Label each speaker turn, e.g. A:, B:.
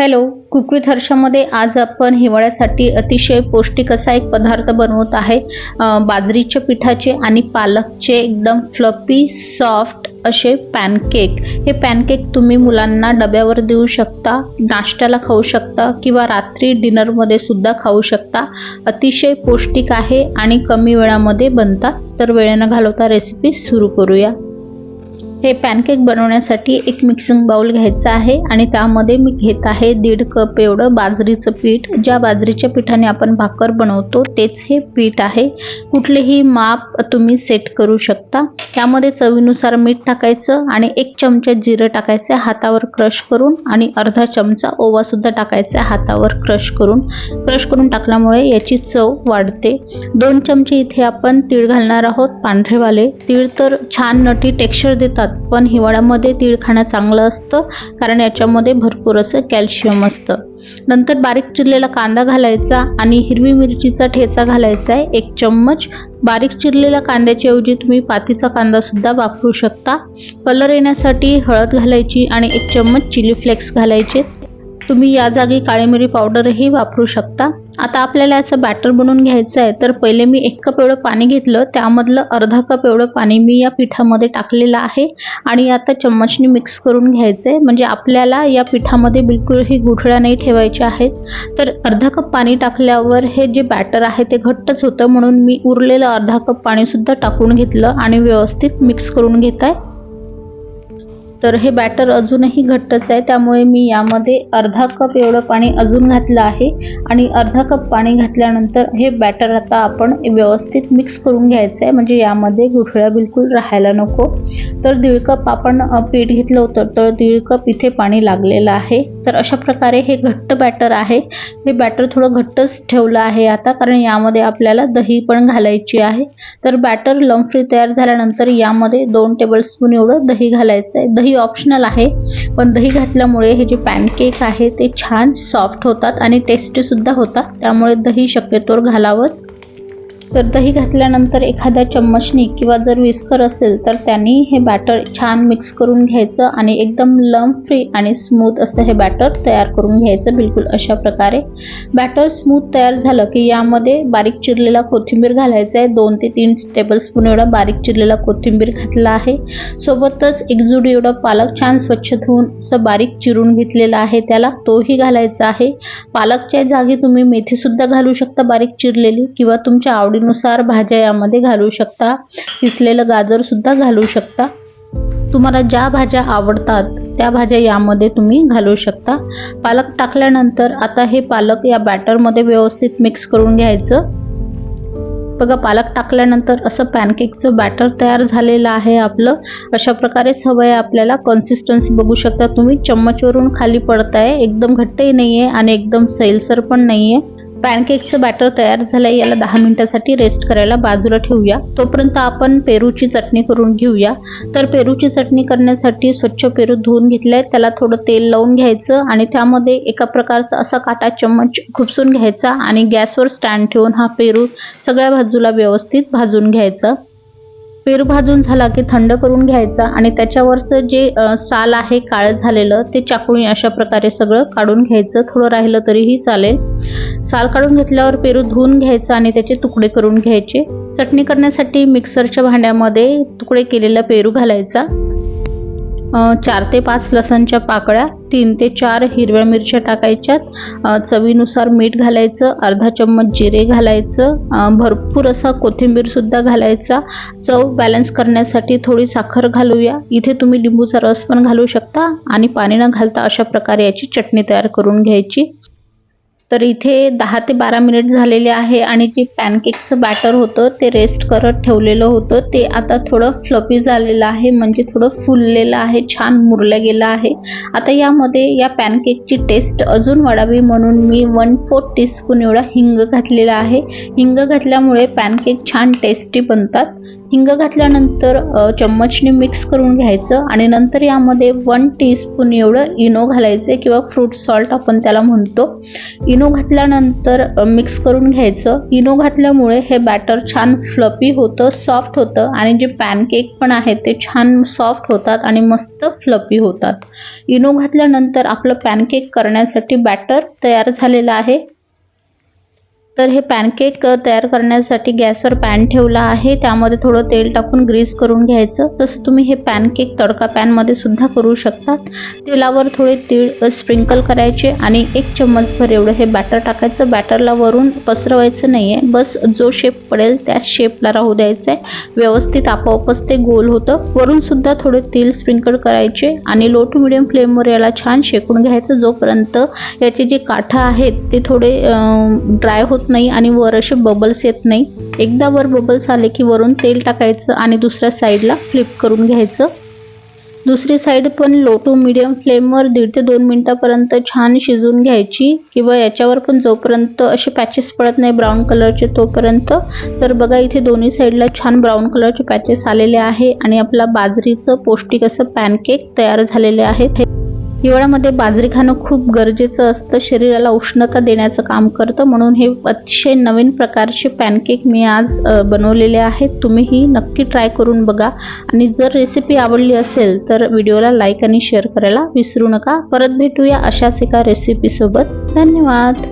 A: Hello cook with हर्षामध्ये आज आपण हिवाळ्यासाठी अतिशय पौष्टिक असा एक पदार्थ बनवत आहे. बाजरीच्या पिठाचे आणि पालकचे एकदम फ्लपी सॉफ्ट असे पॅनकेक. हे पॅनकेक तुम्ही मुलांना डब्यावर देऊ शकता नाश्त्याला खाऊ शकता किंवा रात्री डिनरमध्ये सुद्धा खाऊ शकता. अतिशय पौष्टिक आहे आणि कमी वेळामध्ये बनतात. तर वेळेनं घालवता रेसिपी सुरू करूया. हे पॅनकेक बनवण्यासाठी एक मिक्सिंग बाउल घ्यायचा आहे आणि त्यामध्ये मी घेत आहे दीड कप एवढं बाजरीचं पीठ. ज्या बाजरीच्या पिठाने आपण भाकर बनवतो तेच हे पीठ आहे. कुठलेही माप तुम्ही सेट करू शकता. त्यामध्ये चवीनुसार मीठ टाकायचं आणि एक चमचा जिरं टाकायचं हातावर क्रश करून आणि अर्धा चमचा ओवासुद्धा टाकायचा हातावर क्रश करून. क्रश करून टाकल्यामुळे याची चव वाढते. दोन चमचे इथे आपण तीळ घालणार आहोत पांढरेवाले. तीळ तर छान नटी टेक्स्चर देतात. पण हिवाळ्यामध्ये तीळ खाणं चांगलं असतं कारण याच्यामध्ये भरपूर असं कॅल्शियम असतं. नंतर बारीक चिरलेला कांदा घालायचा आणि हिरवी मिरचीचा ठेचा घालायचा आहे. एक चम्मच. बारीक चिरलेल्या कांद्याच्या ऐवजी तुम्ही पातीचा कांदा सुद्धा वापरू शकता. कलर येण्यासाठी हळद घालायची आणि एक चम्मच चिली फ्लेक्स घालायचे. तुम्ही या जागी काळी मिरी पावडरही वापरू शकता. आता आपल्याला याचं बॅटर बनवून घ्यायचं आहे. तर पहिले मी एक कप एवढं पाणी घेतलं. त्यामधलं अर्धा कप एवढं पाणी मी या पिठामध्ये टाकलेलं आहे. आणि आता चम्मचने मिक्स करून घ्यायचं आहे म्हणजे आपल्याला या पिठामध्ये बिलकुलही गुठळ्या नाही ठेवायच्या आहेत. तर अर्धा कप पाणी टाकल्यावर हे जे बॅटर आहे ते घट्टच होतं. म्हणून मी उरलेलं अर्धा कप पाणीसुद्धा टाकून घेतलं. आणि व्यवस्थित मिक्स करून घेत आहे. तर हे बॅटर अजूनही घट्टच आहे. त्यामुळे मी यामध्ये अर्धा कप एवढं पाणी अजून घातलं आहे. आणि अर्धा कप पाणी घातल्यानंतर हे बॅटर आता आपण व्यवस्थित मिक्स करून घ्यायचं आहे. म्हणजे यामध्ये गुठळ्या बिलकुल राहायला नको. तर दीड कप आपण पीठ घेतलं होतं. तर दीड कप इथे पाणी लागलेलं आहे. तर अशा प्रकारे हे घट्ट बॅटर आहे. हे बॅटर थोडं घट्टच ठेवलं आहे आता. कारण यामध्ये आपल्याला दही पण घालायची आहे. तर बॅटर लंफ्री तयार झाल्यानंतर यामध्ये दोन टेबलस्पून एवढं दही घालायचं आहे. दही ऑप्शनल आहे. पण दही घातल्यामुळे हे जे पॅनकेक आहे ते छान सॉफ्ट होतात आणि टेस्टीसुद्धा होतात. त्यामुळे दही शक्यतोवर घालावंच. तर दही घातल्यानंतर एखाद्या चम्मचनी किंवा जर विस्कर असेल तर त्यांनी हे बॅटर छान मिक्स करून घ्यायचं आणि एकदम लंप फ्री आणि स्मूथ असं हे बॅटर तयार करून घ्यायचं बिलकुल अशा प्रकारे. बॅटर स्मूथ तयार झालं की यामध्ये बारीक चिरलेला कोथिंबीर घालायचा आहे. दोन ते तीन टेबलस्पून एवढा बारीक चिरलेला कोथिंबीर घातला आहे. सोबतच एकजूड एवढा पालक छान स्वच्छ धुवून असं बारीक चिरून घेतलेला आहे. त्याला तोही घालायचा आहे. पालकच्या जागी तुम्ही मेथीसुद्धा घालू शकता बारीक चिरलेली किंवा तुमच्या आवडी आवडीनुसार भाज्या यामध्ये घालू शकता. किसलेलं गाजरसुद्धा घालू शकता. तुम्हाला ज्या भाज्या आवडतात त्या भाज्या यामध्ये तुम्ही घालू शकता. पालक टाकल्यानंतर आता हे पालक या बॅटरमध्ये व्यवस्थित मिक्स करून घ्यायचं. बघा पालक टाकल्यानंतर असं पॅनकेकचं बॅटर तयार झालेलं आहे आपलं. अशा प्रकारेच हवं आहे आपल्याला कन्सिस्टन्सी बघू शकता. तुम्ही चम्मचवरून खाली पडत आहे एकदम घट्टही नाही आहे आणि एकदम सैलसर पण नाही आहे पॅनकेकचं बॅटर तयार झालं आहे याला दहा मिनिटासाठी रेस्ट करायला बाजूला ठेवूया. तोपर्यंत आपण पेरूची चटणी करून घेऊया. तर पेरूची चटणी करण्यासाठी स्वच्छ पेरू धुवून घेतलं आहे त्याला थोडं तेल लावून घ्यायचं आणि त्यामध्ये एका प्रकारचा असा काटा चम्मच खुपसून घ्यायचा आणि गॅसवर स्टँड ठेवून हा पेरू सगळ्या बाजूला व्यवस्थित भाजून घ्यायचा. पेरू भाजून झाला की थंड करून घ्यायचा आणि त्याच्यावरचं जे साल आहे काळं झालेलं ते चाकूने अशा प्रकारे सगळं काढून घ्यायचं. थोडं राहिलं तरीही चालेल. साल काढून घेतल्यावर पेरू धुवून घ्यायचा आणि त्याचे तुकडे करून घ्यायचे. चटणी करण्यासाठी मिक्सरच्या भांड्यामध्ये तुकडे केलेला पेरू घालायचा. चार ते पाच लसणच्या पाकळ्या तीन ते चार हिरव्या मिरच्या टाकायच्यात. चवीनुसार मीठ घालायचं अर्धा चम्मच जिरे घालायचं भरपूर असा कोथिंबीरसुद्धा घालायचा. चव बॅलन्स करण्यासाठी थोडी साखर घालूया. इथे तुम्ही लिंबूचा रस पण घालू शकता आणि पाणी न घालता अशा प्रकारे याची चटणी तयार करून घ्यायची. तर इथे दहा ते बारा मिनिट झालेले आहे आणि जे पॅनकेकचं बॅटर होतं ते रेस्ट करत ठेवलेलं होतं. ते आता थोडं फ्लपी झालेलं आहे म्हणजे थोडं फुललेलं आहे छान मुरलं गेलं आहे. आता यामध्ये या पॅनकेकची टेस्ट अजून वाढावी म्हणून मी वन फोर्थ टीस्पून एवढा हिंग घातलेला आहे. हिंग घातल्यामुळे पॅनकेक छान टेस्टी बनतात. हिंग घातल्यानंतर चम्मचने मिक्स करून घ्यायचं आणि नंतर यामध्ये वन टीस्पून एवढं इनो घालायचं किंवा फ्रूट सॉल्ट आपण त्याला म्हणतो. इनो घातल्यानंतर मिक्स करून घ्यायचं. इनो घातल्यामुळे हे बॅटर छान फ्लपी होतं सॉफ्ट होतं आणि जे पॅनकेक पण आहेत ते छान सॉफ्ट होतात आणि मस्त फ्लपी होतात. इनो घातल्यानंतर आपलं पॅनकेक करण्यासाठी बॅटर तयार झालेलं आहे. तर हे पॅनकेक तयार करण्यासाठी गॅसवर पॅन ठेवला आहे. त्यामध्ये थोडं तेल टाकून ग्रीस करून घ्यायचं. तसं तुम्ही हे पॅनकेक तडका पॅनमध्ये सुद्धा करू शकतात तेलावर थोडे तीळ स्प्रिंकल करायचे आणि एक चम्मचभर एवढं हे बॅटर टाकायचं. बॅटरला वरून पसरवायचं नाही आहे बस जो शेप पडेल त्याच शेपला राहू द्यायचं आहे व्यवस्थित आपोआपच ते गोल होतं. वरून सुद्धा थोडे तेल स्प्रिंकल करायचे आणि लो टू मिडियम फ्लेमवर याला छान शेकून घ्यायचं. जोपर्यंत याचे जे काठं आहेत ते थोडे ड्राय होत नाही आणि वर असे बबल्स येत नाही. एकदा वर बबल्स आले की वरून तेल टाकायचं आणि दुसऱ्या साईडला फ्लिप करून घ्यायचं. दुसरी साईड पण लो टू मिडियम फ्लेमवर दीड ते दोन मिनटापर्यंत छान शिजवून घ्यायची किंवा याच्यावर पण जोपर्यंत असे पॅचेस पडत नाही ब्राऊन कलरचे तोपर्यंत. तर बघा इथे दोन्ही साईडला छान ब्राऊन कलरचे पॅचेस आलेले आहे आणि आपला बाजरीचं पौष्टिक असं पॅनकेक तयार झालेले आहेत हिवाळ्यामध्ये बाजरी खाणं खूप गरजेचं असतं. शरीराला उष्णता देण्याचं काम करतं. म्हणून हे अतिशय नवीन प्रकारचे पॅनकेक मी आज बनवलेले आहेत. तुम्हीही नक्की ट्राय करून बघा. आणि जर रेसिपी आवडली असेल तर व्हिडिओला लाईक आणि शेअर करायला विसरू नका. परत भेटूया अशाच एका रेसिपीसोबत. धन्यवाद.